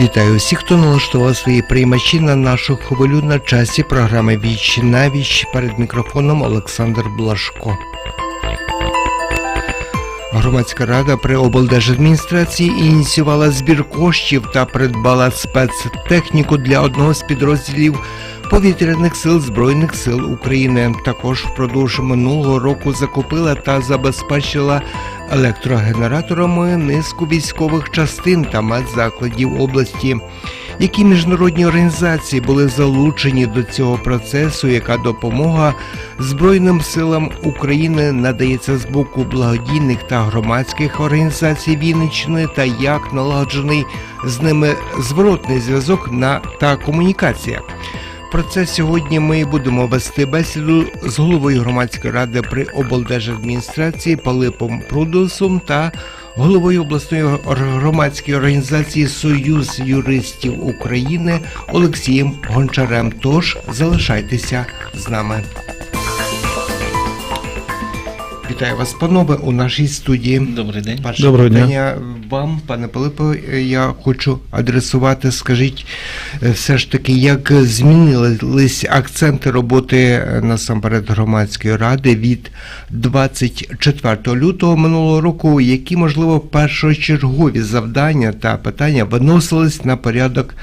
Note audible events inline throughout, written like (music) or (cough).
Вітаю всіх, хто налаштував свої приймачі на нашу хвилю на часі програми Віч на віч перед мікрофоном Олександр Блашко. Громадська рада при облдержадміністрації ініціювала збір коштів та придбала спецтехніку для одного з підрозділів повітряних сил Збройних сил України. Також впродовж минулого року закупила та забезпечила електрогенераторами низку військових частин та медзакладів області. Які міжнародні організації були залучені до цього процесу? Яка допомога Збройним силам України надається з боку благодійних та громадських організацій Вінниччини та як налагоджений з ними зворотний зв'язок на та комунікація? Про це сьогодні ми будемо вести бесіду з головою громадської ради при облдержадміністрації Пилипом Прудусом та головою обласної громадської організації Союз юристів України Олексієм Гончарем. Тож залишайтеся з нами. Вітаю вас, панове, у нашій студії. Добрий день. Перше Доброго дня. питання вам, пане Пилипе, я хочу адресувати. Скажіть, е, все ж таки, як змінились акценти роботи е, насамперед громадської ради від 24 лютого минулого року, які можливо першочергові завдання та питання виносились на порядок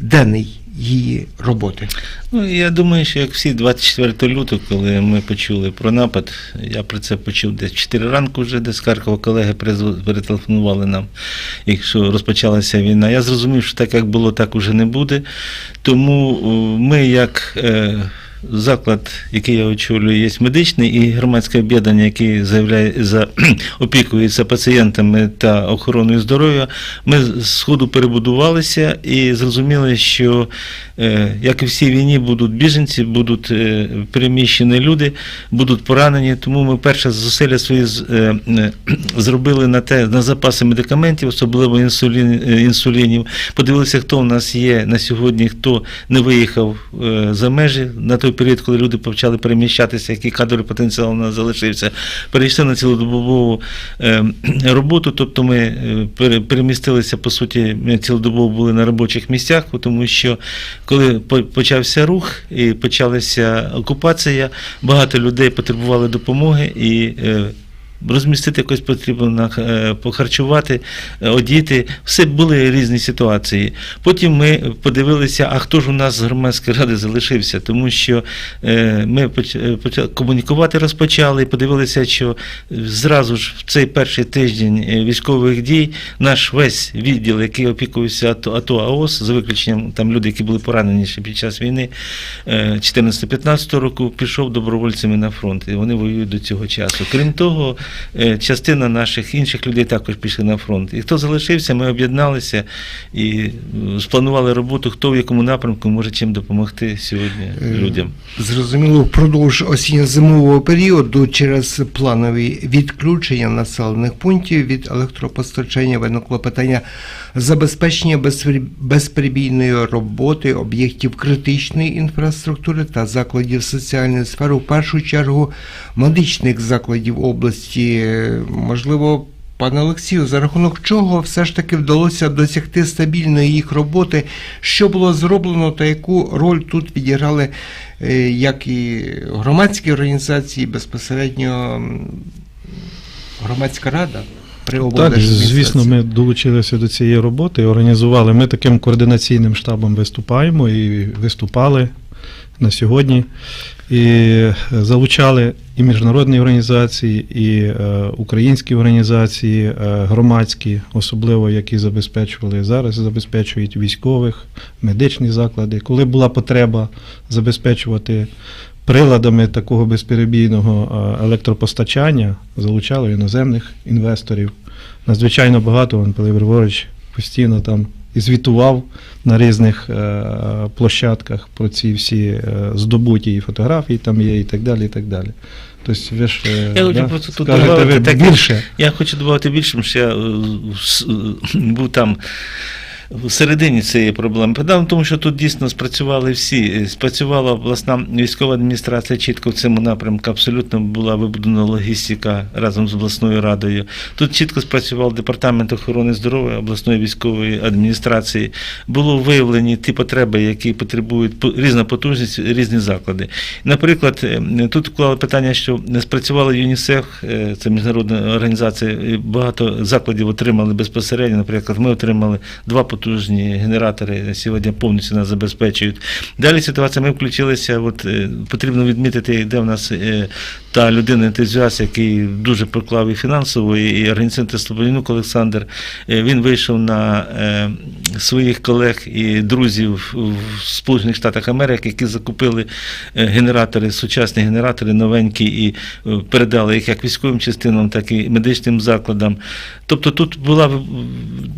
денний її роботи? Ну я думаю, що як всі 24 лютого, коли ми почули про напад, я про це почув десь 4 ранку вже, де з Харкова колеги перетелефонували нам, якщо розпочалася війна. Я зрозумів, що так як було, так уже не буде. Тому ми, як е, заклад, який я очолюю, є медичний і громадське об'єднання, яке заявляє за (clears throat) опікується пацієнтами та охороною здоров'я, ми з сходу перебудувалися і зрозуміли, що е, як і в всій війні будуть біженці, будуть е, переміщені люди, будуть поранені. Тому ми перше зусилля свої е, (clears throat) зробили на те на запаси медикаментів, особливо інсулін, інсулінів. Подивилися, хто у нас є на сьогодні, хто не виїхав за межі на той період, коли люди почали переміщатися, який кадровий потенціал у нас залишився. Перейшли на цілодобову е, роботу, тобто ми е, перемістилися, по суті, цілодобово були на робочих місцях, тому що коли почався рух і почалася окупація, багато людей потребували допомоги і е, розмістити якось потрібно е, похарчувати, е, одіти. Все були різні ситуації. Потім ми подивилися, а хто ж у нас з громадської ради залишився, тому що е, ми поч- почали комунікувати розпочали і подивилися, що зразу ж в цей перший тиждень військових дій наш весь відділ, який опікувався АТО, АТО АОС, за виключенням там люди, які були поранені ще під час війни е, 14-15 року, пішов добровольцями на фронт. І вони воюють до цього часу. Крім того, частина наших інших людей також пішли на фронт. І хто залишився, ми об'єдналися і е, спланували роботу, хто в якому напрямку може чим допомогти сьогодні Е, людям. Зрозуміло, впродовж осінньо-зимового періоду через планові відключення населених пунктів від електропостачання виникло питання забезпечення безпер- безперебійної роботи об'єктів критичної інфраструктури та закладів соціальної сфери, в першу чергу медичних закладів області. Можливо, Пане Олексію, за рахунок чого все ж таки вдалося досягти стабільної їх роботи? Що було зроблено та яку роль тут відіграли е, як і громадські організації, безпосередньо громадська рада при Так, звісно, ми долучилися до цієї роботи, організували. Ми таким координаційним штабом виступаємо і виступали на сьогодні. І е, залучали і міжнародні організації, і е, українські організації, е, громадські, особливо які забезпечували зараз, забезпечують військових, медичні заклади. Коли була потреба забезпечувати приладами такого безперебійного е, електропостачання, залучали іноземних інвесторів. Надзвичайно багато Ван Пилип Григорович постійно там і звітував на різних е, площадках про ці всі е, здобуті і фотографії там є, і так далі. і так далі. Тобто, ви ж Я хочу да, просто тут добавити ви таке. більше. Я хочу додати більше, що я був там в середині цієї проблеми. Питання тому, що тут дійсно спрацювали всі. Е, Спрацювала обласна військова адміністрація чітко в цьому напрямку. Абсолютно була вибудована логістика разом з обласною радою. Тут чітко спрацював департамент охорони здоров'я обласної військової адміністрації. Було виявлені ті потреби, які потребують різна потужність, різні заклади. Наприклад, е, тут вклали питання, що не спрацювала ЮНІСЕФ, е, це міжнародна організація. Багато закладів отримали безпосередньо. Наприклад, ми отримали два потужні генератори. Сьогодні повністю нас забезпечують. Далі ситуація. Ми включилися. От е, потрібно відмітити, де в нас е, та людина ентузіаст, який дуже поклав і фінансово, і організаційну Слободянюк Олександр. Е, Він вийшов на своїх колег і друзів в Сполучених Штатах Америки, які закупили генератори, сучасні генератори, новенькі, і передали їх як військовим частинам, так і медичним закладам. Тобто тут була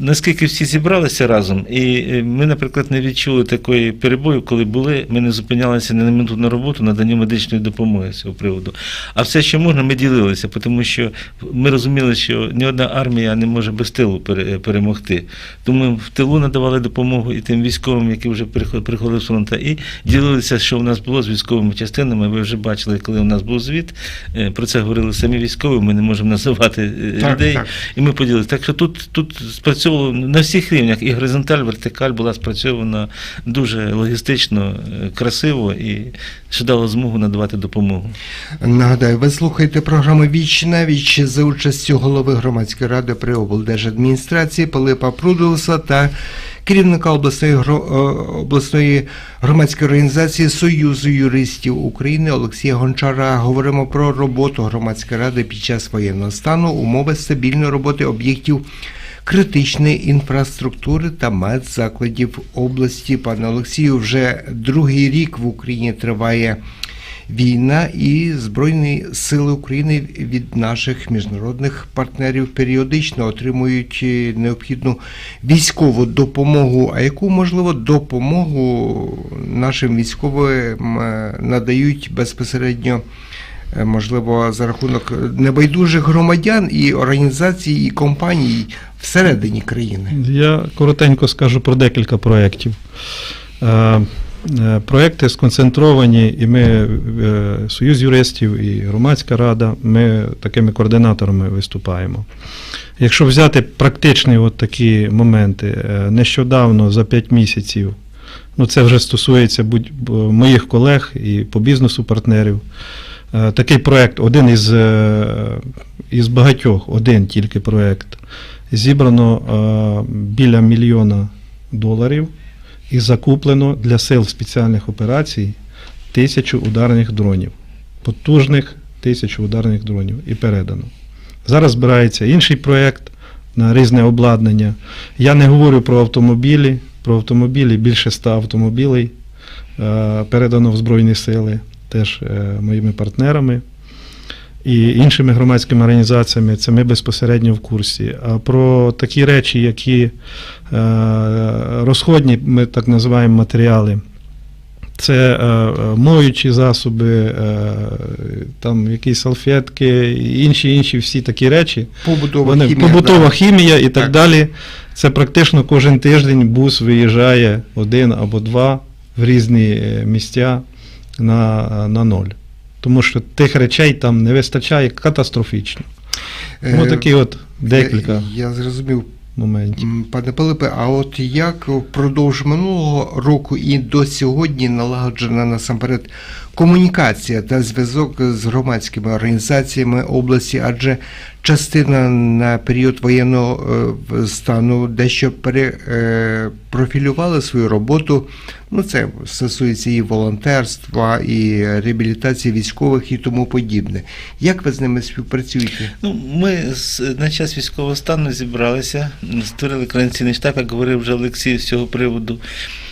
наскільки всі зібралися разом, і е, ми, наприклад, не відчули такої перебою, коли були, ми не зупинялися ні на минуту на роботу наданню медичної допомоги з цього приводу. А все, що можна, ми ділилися, тому що ми розуміли, що ні одна армія не може без тилу перемогти. Тому в тилу надавали допомогу і тим військовим, які вже приход- приходили з фронту, і ділилися, що в нас було з військовими частинами. Ви вже бачили, коли у нас був звіт. е, Про це говорили самі військові. Ми не можемо називати е, Так, людей. так. І ми поділилися. Так що тут, тут спрацьовувало на всіх рівнях. І горизонталь, вертикаль була спрацьована дуже логістично, е, красиво і що дало змогу надавати допомогу. Нагадаю, ви слухаєте програму Віч на віч за участю голови громадської ради при облдержадміністрації Пилипа Прудулса та керівника обласної е, обласної громадської організації Союзу юристів України Олексія Гончара. Говоримо про роботу громадської ради під час воєнного стану, умови стабільної роботи об'єктів. Критичної інфраструктури та медзакладів області. Пане Олексію, вже другий рік в Україні триває війна, і Збройні Сили України від наших міжнародних партнерів періодично отримують е, необхідну військову допомогу. А яку можливо допомогу нашим військовим е, надають безпосередньо? Е, Можливо, за рахунок небайдужих громадян і організацій, і компаній всередині країни. Я коротенько скажу про декілька проєктів. Е, е, Проекти сконцентровані, і ми, е, Союз юристів і громадська рада, ми такими координаторами виступаємо. Якщо взяти практичні от такі моменти, е, нещодавно за 5 місяців, ну це вже стосується будь моїх колег і по бізнесу партнерів. Е, Такий проект, один із, е, із багатьох, один тільки проект, зібрано е, біля мільйона доларів і закуплено для сил спеціальних операцій тисячу ударних дронів. Потужних тисячу ударних дронів і передано. Зараз збирається інший проєкт на різне обладнання. Я не говорю про автомобілі. Про автомобілі більше ста автомобілей передано в Збройні Сили, теж е, моїми партнерами і іншими громадськими організаціями, це ми безпосередньо в курсі. А про такі речі, які е, розходні, ми так називаємо матеріали. Це е, моючі засоби, там якісь салфетки, інші інші всі такі речі. Побутова Вони, хімія. побутова да. хімія і так, Так. далі. Це практично кожен тиждень бус виїжджає один або два в різні місця на, на ноль. Тому що тих речей там не вистачає катастрофічно. Тому Е, такі от декілька Я, я зрозумів, моментів. Пане Пилипе, а от як впродовж минулого року і до сьогодні налагоджена насамперед комунікація та зв'язок з громадськими організаціями області, адже частина на період воєнного е, стану дещо перепрофілювала свою роботу. Ну, це стосується і волонтерства, і реабілітації військових і тому подібне. Як ви з ними співпрацюєте? Ну, ми на час військового стану зібралися, створили координаційний штаб, як говорив вже Олексій з цього приводу,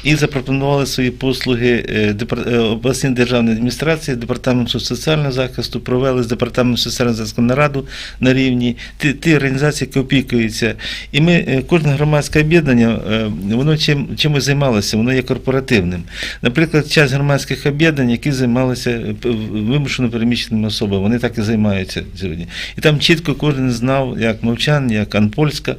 і запропонували свої послуги е, е, обласній державній адміністрації, департаменту соціального захисту, провели з департаменту соціального захисту нараду на рівні ті, ті організації, які опікуються. І ми е, кожне громадське об'єднання, воно чим чимось займалося, воно є корпоративним. Наприклад, час громадських об'єднань, які займалися вимушено переміщеними особами, вони так і займаються сьогодні. І там чітко кожен знав, як мовчан, як Анпольська,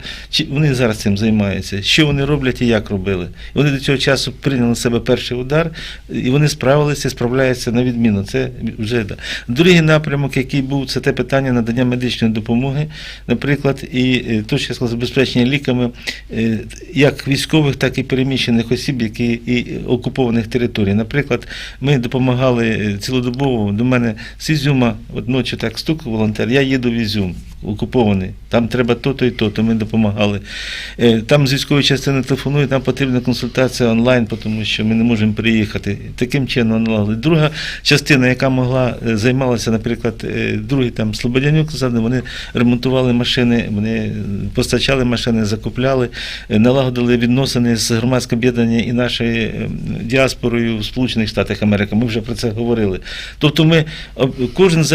вони зараз цим займаються, що вони роблять і як робили. Вони до цього часу прийняли на себе перший удар, і вони справилися, справляються на відміну. Це вже да. Другий напрямок, який був, це те питання надання медичної допомоги, наприклад, і е, точно забезпечення ліками е, як військових, так і переміщених осіб, які і окупованих територій. Наприклад, ми допомагали е, цілодобово до мене з Ізюма, от ночі так стук волонтер, я їду в Ізюм. Окупований, там треба то-то і то, то ми допомагали. Е, Там з військової частини телефонують, нам потрібна консультація онлайн, тому що ми не можемо приїхати. Таким чином налагодили. Друга частина, яка могла е, займалася, наприклад, е, другий там Слободянюк, вони ремонтували машини, вони постачали машини, закупляли, налагодили відносини з громадським об'єднанням і нашою діаспорою в Сполучених Штатах Америки. Ми вже про це говорили. Тобто ми кожен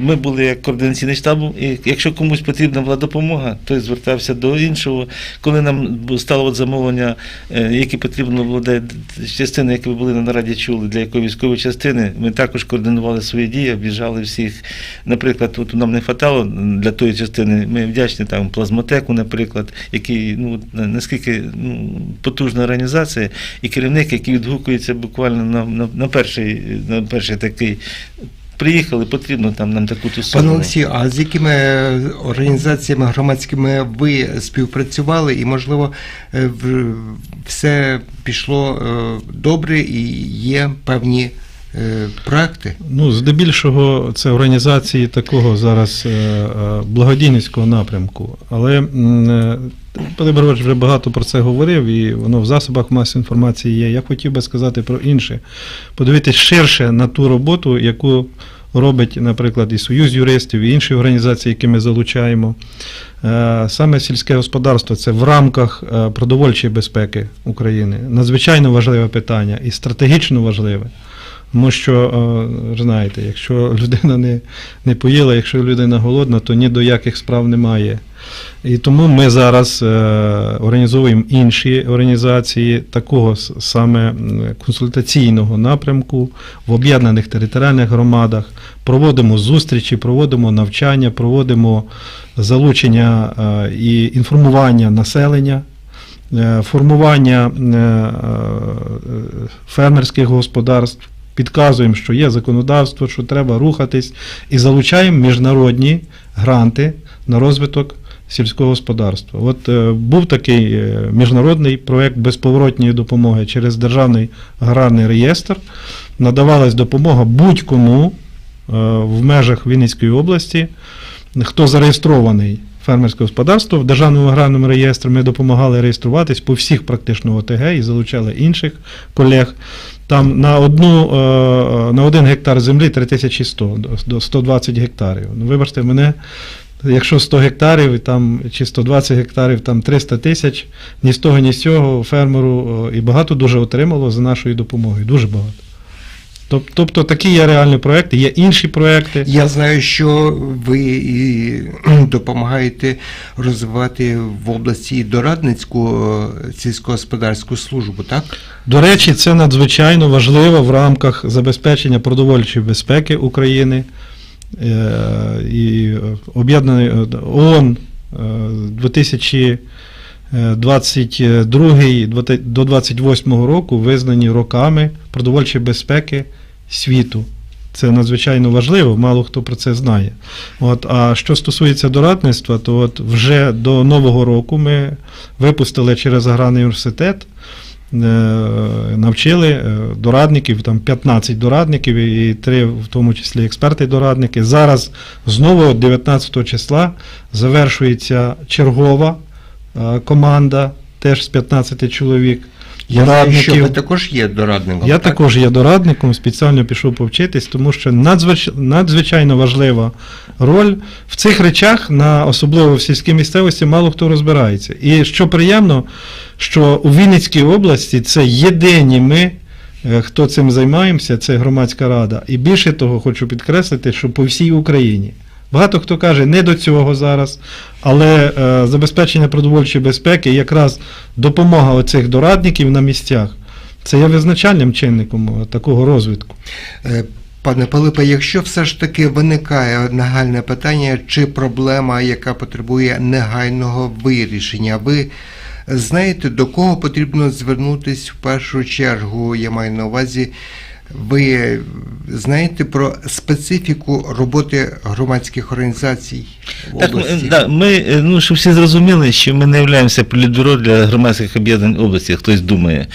ми були як координаційний штаб, і якщо комусь потрібна була допомога, той звертався до іншого. Коли нам стало от замовлення, е, які потрібно було де частини, які ви були на нараді чули, для якої військової частини, ми також координували свої дії, об'їжджали всіх. Наприклад, от нам не хватало для тої частини. Ми вдячні там плазмотеку, наприклад, який ну наскільки ну, потужна організація, і керівник, який відгукується буквально на, на, на перший на перший такий. Приїхали, потрібно там нам таку ту суму. Пане Олексію, а з якими організаціями громадськими ви співпрацювали, і можливо е, все пішло е, добре і є певні е, проекти? Ну, здебільшого це організації такого зараз е, е, благодійницького напрямку. Але е, вже багато про це говорив, і воно в засобах масової інформації є. Я хотів би сказати про інше. Подивитись ширше на ту роботу, яку робить, наприклад, і Союз юристів, і інші організації, які ми залучаємо. Е, Саме сільське господарство це в рамках е, продовольчої безпеки України. Надзвичайно важливе питання і стратегічно важливе. Тому що, е, знаєте, якщо людина не, не поїла, якщо людина голодна, то ні до яких справ немає. І тому ми зараз е, організовуємо інші організації такого саме консультаційного напрямку в об'єднаних територіальних громадах, проводимо зустрічі, проводимо навчання, проводимо залучення е, і інформування населення. Формування фермерських господарств, підказуємо, що є законодавство, що треба рухатись, і залучаємо міжнародні гранти на розвиток сільського господарства. От е, був такий е, міжнародний проєкт безповоротньої допомоги через Державний аграрний реєстр. Надавалась допомога будь-кому е, в межах Вінницької області, хто зареєстрований фермерське господарство в Державному аграрному реєстрі. Ми допомагали реєструватись по всіх практично ОТГ і залучали інших колег. Там на одну е, на один гектар землі 3100 до 120 гектарів. Ну, вибачте, мене. Якщо 100 гектарів там, чи 120 гектарів, там 300 тисяч, ні з того, ні з цього фермеру е, і багато дуже отримало за нашою допомогою. Дуже багато. Тобто такі є реальні проекти, є інші проекти. Я знаю, що ви і (clears throat) допомагаєте розвивати в області дорадницьку е, сільськогосподарську службу, так? До речі, це надзвичайно важливо в рамках забезпечення продовольчої безпеки України е, і е, об'єднаної ООН 2000 22 е, до 28 року визнані роками продовольчої безпеки світу. Це надзвичайно важливо, мало хто про це знає. От, А що стосується дорадництва, то от вже до Нового року ми випустили через аграрний університет, е, навчили е, дорадників, там 15 дорадників і три, в тому числі експерти-дорадники. Зараз знову 19 числа завершується чергова команда, теж з 15 чоловік. Я знаю, що ви також є дорадником. Я так? також є дорадником, спеціально пішов повчитись, тому що надзвич... надзвичайно важлива роль в цих речах, на особливо в сільській місцевості, мало хто розбирається. І що приємно, що у Вінницькій області це єдині ми е, хто цим займаємося, це громадська рада. І більше того, хочу підкреслити, що по всій Україні. Багато хто каже, не до цього зараз, але е, забезпечення продовольчої безпеки, якраз допомога оцих дорадників на місцях, це є визначальним чинником е, такого розвитку. Е, Пане Пилипе, якщо все ж таки виникає нагальне питання чи проблема, яка потребує негайного вирішення, ви знаєте, до кого потрібно звернутися в першу чергу? Я маю на увазі, ви знаєте про специфіку роботи громадських організацій в Так, ми, да, ми, е, ну, щоб всі зрозуміли, що ми не являємося політбюро для громадських об'єднань області, як хтось думає.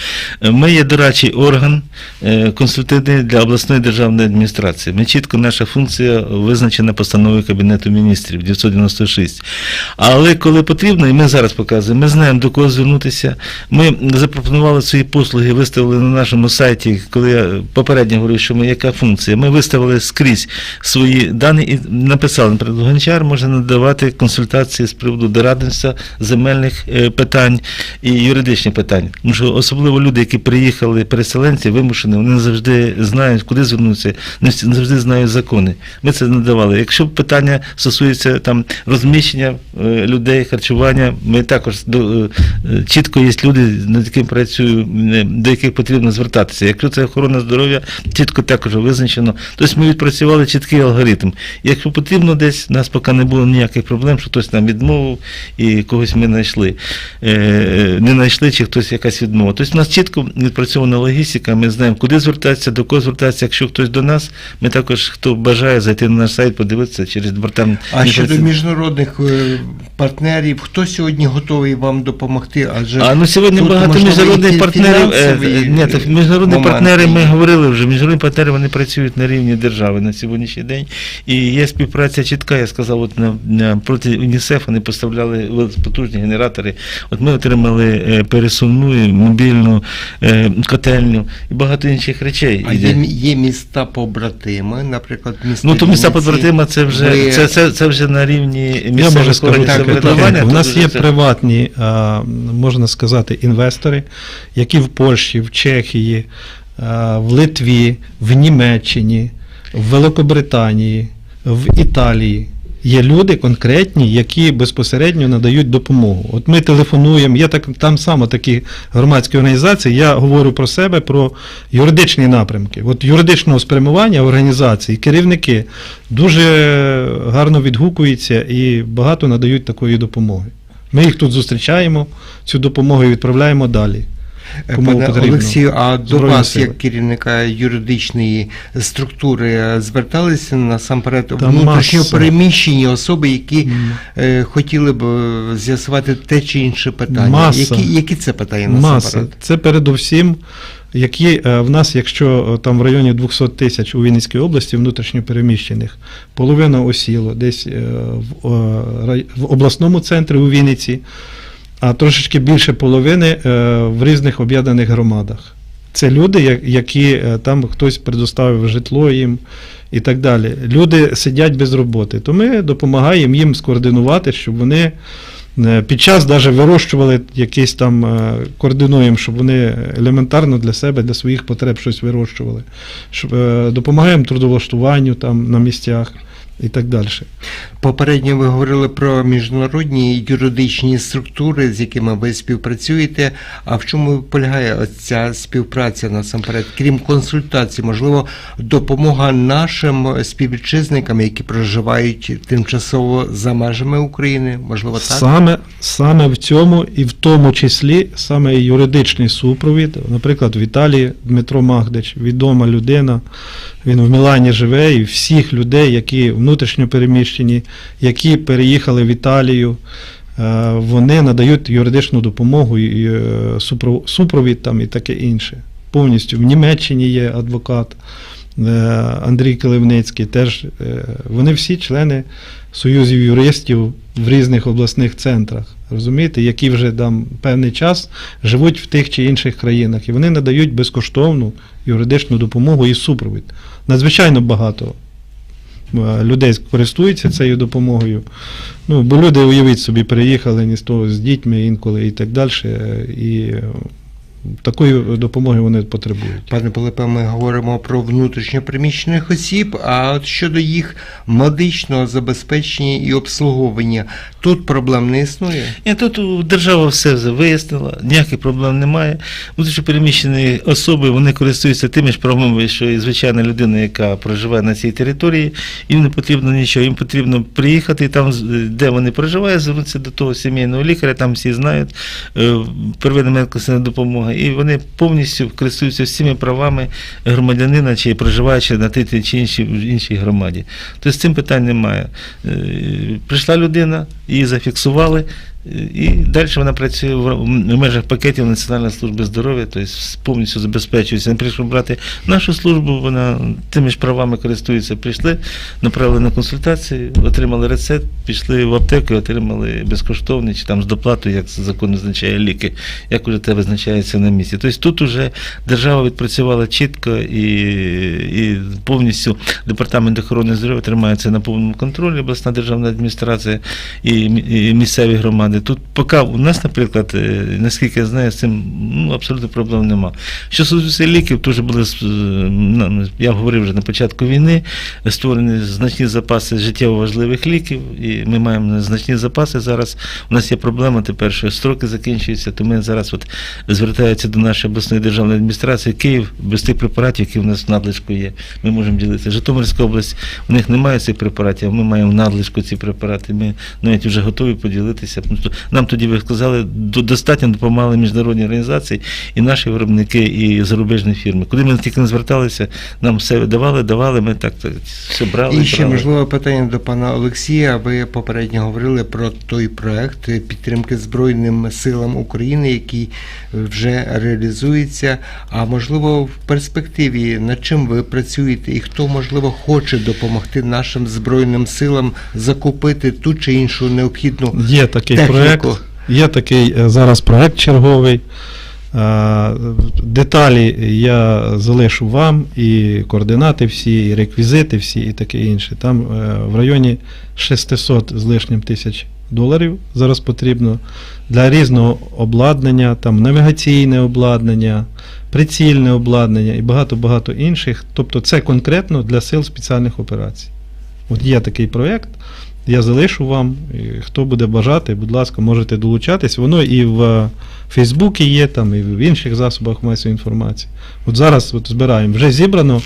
Е, Ми є дорадчий орган е, консультативний для обласної державної адміністрації. Ми чітко наша функція визначена постановою Кабінету міністрів 996. Але коли потрібно, і ми зараз показуємо, ми знаємо до кого звернутися. Ми запропонували свої послуги, виставили на нашому сайті, коли я попередньо говорив, що ми яка функція. Ми виставили скрізь свої дані і написали, наприклад, гончар може надавати консультації з приводу дорадництва земельних е, питань і юридичних питань. Тому що особливо люди, які приїхали, переселенці, вимушені, вони не завжди знають, куди звернутися, не завжди знають закони. Ми це надавали. Якщо питання стосується там розміщення е, людей, харчування, ми також до, е, чітко є люди, над яким працюю, до яких потрібно звертатися. Якщо це охорона здоров'я, чітко також визначено. Тобто ми відпрацювали чіткий алгоритм. Якщо потрібно десь, у нас поки не було ніяких проблем, що хтось нам відмовив і когось ми знайшли. Е, е, Не знайшли, чи хтось якась відмова. Тобто у нас чітко відпрацьована логістика, ми знаємо, куди звертатися, до кого звертатися. Якщо хтось до нас, ми також, хто бажає зайти на наш сайт, подивитися через департамент. А щодо міжнародних е, партнерів, хто сьогодні готовий вам допомогти? Адже А ну сьогодні багато міжнародних партнерів. Ні, міжнародні партнери, ми є. Говорили вже. Міжнародні партнери вони працюють на рівні держави на сьогоднішній день. І є співпраця чітка. Я сказав, от на, на проти УНІСЕФ вони поставляли потужні генератори. От ми отримали е, пересувну мобільну е, котельню і багато інших речей. А є, є міста побратими, наприклад, місто. Ну, то міста побратима це вже Ви- це, це, це вже на рівні Я можу так, у нас є це- приватні, а, можна сказати, інвестори, які в Польщі, в Чехії, в Литві, в Німеччині, в Великобританії, в Італії. Є люди конкретні, які безпосередньо надають допомогу. От ми телефонуємо, є так, там само такі громадські організації. Я говорю про себе, про юридичні напрямки. От юридичного спрямування організації, керівники дуже гарно відгукуються і багато надають такої допомоги. Ми їх тут зустрічаємо, цю допомогу відправляємо далі. Е, Кому Пане потрібно. Олексію, а до Збройні вас, сили. як керівника юридичної структури, е, зверталися насамперед внутрішньо переміщені особи, які е, хотіли б з'ясувати те чи інше питання. Маса. Які, які це питання Маса. насамперед? Це передусім, які в нас, якщо там в районі 200 тисяч у Вінницькій області внутрішньо переміщених, половина осіло десь в обласному центрі у Вінниці, а трошечки більше половини е, в різних об'єднаних громадах. Це люди, які е, там хтось предоставив житло їм і так далі. Люди сидять без роботи, то ми допомагаємо їм скоординувати, щоб вони е, під час навіть вирощували якісь там, координуємо, щоб вони елементарно для себе, для своїх потреб щось вирощували. Допомагаємо трудовлаштуванню там на місцях і так далі. Попередньо ви говорили про міжнародні юридичні структури, з якими ви співпрацюєте. А в чому полягає ця співпраця насамперед? Крім консультацій, можливо, допомога нашим співвітчизникам, які проживають тимчасово за межами України? Можливо, так? Саме, саме в цьому і в тому числі саме юридичний супровід. Наприклад, в Італії Дмитро Магдич, відома людина, він в Мілані живе, і всіх людей, які внутрішньо переміщені, які переїхали в Італію, е, вони надають юридичну допомогу е, супровід там і таке інше. Повністю в Німеччині є адвокат е, Андрій Киливницький, теж вони всі члени союзів юристів в різних обласних центрах, розумієте, які вже там певний час живуть в тих чи інших країнах, і вони надають безкоштовну юридичну допомогу і супровід. Надзвичайно багато людей користуються цією допомогою. Ну, бо люди, уявіть собі, приїхали ні з того з дітьми інколи і так далі. е, І е, такої допомоги вони потребують. Пане Пилипе, ми говоримо про внутрішньопереміщених осіб, а от щодо їх медичного забезпечення і обслуговування, тут проблем не існує. І тут у- держава все вияснила, ніяких проблем немає. Внутрішньо переміщені особи вони користуються тими ж правами, що і звичайна людина, яка проживає на цій території. Їм не потрібно нічого, їм потрібно приїхати там, де вони проживають, звернутися до того сімейного лікаря, там всі знають е, первинна медицина допомога, і вони повністю користуються всіми правами громадянина, чи проживаючи на тій чи іншій, іншій громаді. Тобто з цим питань немає. Е, Прийшла людина, її зафіксували. І далі вона працює в межах пакетів Національної служби здоров'я, тобто повністю забезпечується. Не прийшов брати нашу службу, вона тими ж правами користується. Прийшли, направили на консультації, отримали рецепт, пішли в аптеку, отримали безкоштовний чи там з доплатою, як закон визначає ліки, як уже це визначається на місці. Тобто тут уже держава відпрацювала чітко і, і повністю департамент охорони здоров'я тримається на повному контролі, обласна державна адміністрація і, і місцеві громади. Тут поки у нас, наприклад, е, наскільки я знаю, з цим ну, абсолютно проблем нема. Що стосується ліків, то були, е, я говорив вже на початку війни, створені значні запаси життєво важливих ліків, і ми маємо значні запаси зараз. У нас є проблема тепер, що строки закінчуються, то ми зараз от звертаються до нашої обласної державної адміністрації Київ без тих препаратів, які в нас в надлишку є. Ми можемо ділитися. Житомирська область, у них немає цих препаратів, а ми маємо в надлишку ці препарати. Ми навіть вже готові поділитися. Ну, то Нам тоді ви сказали, до- достатньо допомагали міжнародні організації і наші виробники, і зарубіжні фірми. Куди ми тільки не зверталися, нам все давали, давали, ми так, все брали. І ще брали. можливе питання до пана Олексія. Ви попередньо говорили про той проект підтримки Збройним силам України, який вже реалізується. А можливо, в перспективі над чим ви працюєте, і хто можливо хоче допомогти нашим збройним силам закупити ту чи іншу необхідну Є такий. Проект, є такий е, зараз проект черговий. Е, Деталі я залишу вам, і координати всі, і реквізити всі, і таке інше. Там е, в районі 600 з лишнім тисяч доларів зараз потрібно для різного обладнання, там навігаційне обладнання, прицільне обладнання і багато-багато інших. Тобто це конкретно для сил спеціальних операцій. От є такий проєкт, я залишу вам. Хто буде бажати, будь ласка, можете долучатись. Воно і в Фейсбуці є, там, і в інших засобах масової інформації. От зараз от збираємо. Вже зібрано,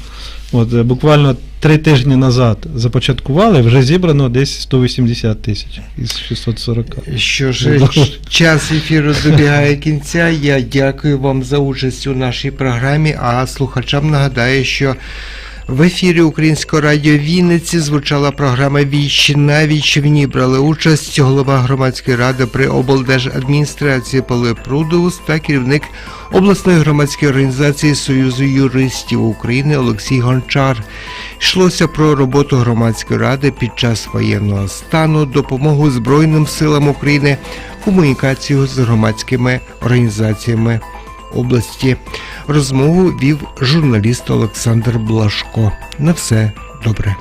от е, буквально три тижні назад започаткували, вже зібрано десь 180 тисяч із 640. Що ж, час ефіру добігає кінця. Я дякую вам за участь у нашій програмі. А слухачам нагадаю, що в ефірі Українського радіо Вінниці звучала програма Віч на віч. В ній брали участь голова громадської ради при облдержадміністрації Павло Прудоус та керівник обласної громадської організації Союзу юристів України Олексій Гончар. Йшлося про роботу громадської ради під час воєнного стану, допомогу Збройним силам України, комунікацію з громадськими організаціями області. Розмову вів журналіст Олександр Блашко. На все добре.